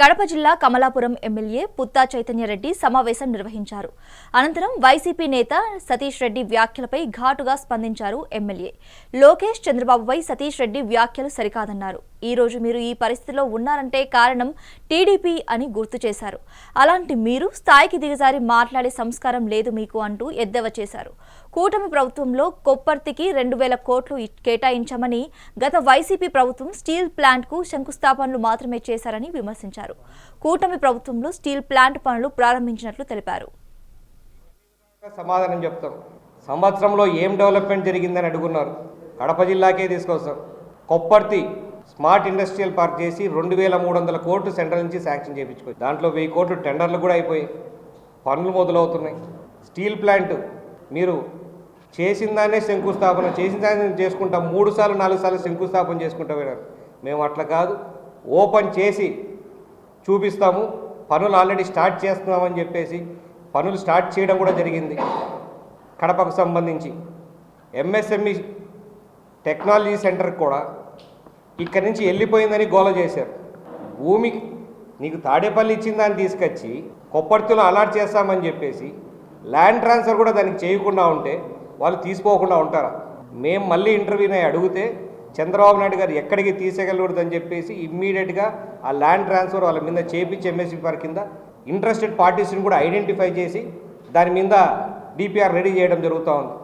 కడప జిల్లా కమలాపురం ఎమ్మెల్యే పుత్తా చైతన్యరెడ్డి సమావేశం నిర్వహించారు. అనంతరం వైసీపీ నేత సతీష్ రెడ్డి వ్యాఖ్యలపై ఘాటుగా స్పందించారు ఎమ్మెల్యే. లోకేష్ చంద్రబాబుపై సతీష్ రెడ్డి వ్యాఖ్యలు సరికాదన్నారు. ఈ రోజు మీరు ఈ పరిస్థితిలో ఉన్నారంటే కారణం టీడీపీ అని గుర్తు చేశారు. అలాంటి మీరు స్థాయికి దిగజారి మాట్లాడే సంస్కారం లేదు మీకు అంటూ ఎద్దేవా చేశారు. కూటమి ప్రభుత్వంలో కొప్పర్తికి రెండు వేల కోట్లు కేటాయించమని కేటాయించామని గత వైసీపీ ప్రభుత్వం స్టీల్ ప్లాంట్కు శంకుస్థాపనలు మాత్రమే చేశారని విమర్శించారు. కూటమి ప్రభుత్వంలో స్టీల్ ప్లాంట్ పనులు ప్రారంభించినట్లు తెలిపారు. సమాధానం చెప్తాం. సంవత్సరంలో ఏం డెవలప్మెంట్ జరిగిందని అడుగున్నారు. కడప జిల్లాకే తీసుకొస్తాం. కొప్పర్తి స్మార్ట్ ఇండస్ట్రియల్ పార్క్ చేసి రెండు వేల మూడు వందల కోట్లు సెంట్రల్ నుంచి శాంక్షన్ చేయించుకోవచ్చు దాంట్లో వెయ్యి కోట్లు టెండర్లు కూడా అయిపోయాయి. పనులు మొదలవుతున్నాయి. స్టీల్ ప్లాంట్ మీరు చేసిన దాన్నే శంకుస్థాపన చేసిన దాన్ని చేసుకుంటాం. మూడు సార్లు నాలుగు సార్లు శంకుస్థాపన చేసుకుంటా పోయినారు మేము అట్లా కాదు. ఓపెన్ చేసి చూపిస్తాము. పనులు ఆల్రెడీ స్టార్ట్ చేస్తున్నామని చెప్పేసి పనులు స్టార్ట్ చేయడం కూడా జరిగింది. కడపకు సంబంధించి. ఎంఎస్ఎంఈ టెక్నాలజీ సెంటర్ కూడా ఇక్కడి నుంచి వెళ్ళిపోయిందని గోల చేశారు. భూమి నీకు తాడేపల్లి ఇచ్చిన దాన్ని తీసుకొచ్చి కొప్పర్తిలో అలాట్ చేస్తామని చెప్పేసి ల్యాండ్ ట్రాన్స్ఫర్ కూడా దానికి చేయకుండా ఉంటే వాళ్ళు తీసుకోకుండా ఉంటారా? మేము మళ్ళీ ఇంటర్వ్యూని అడిగితే చంద్రబాబు నాయుడు గారు ఎక్కడికి తీసేయగలకూడదని చెప్పేసి ఇమ్మీడియట్గా ఆ ల్యాండ్ ట్రాన్స్ఫర్ వాళ్ళ మీద చేపించి ఎంఎస్సీ పార్ కింద ఇంట్రెస్టెడ్ పార్టీస్ని కూడా ఐడెంటిఫై చేసి దాని మీద డిపిఆర్ రెడీ చేయడం జరుగుతూ ఉంది.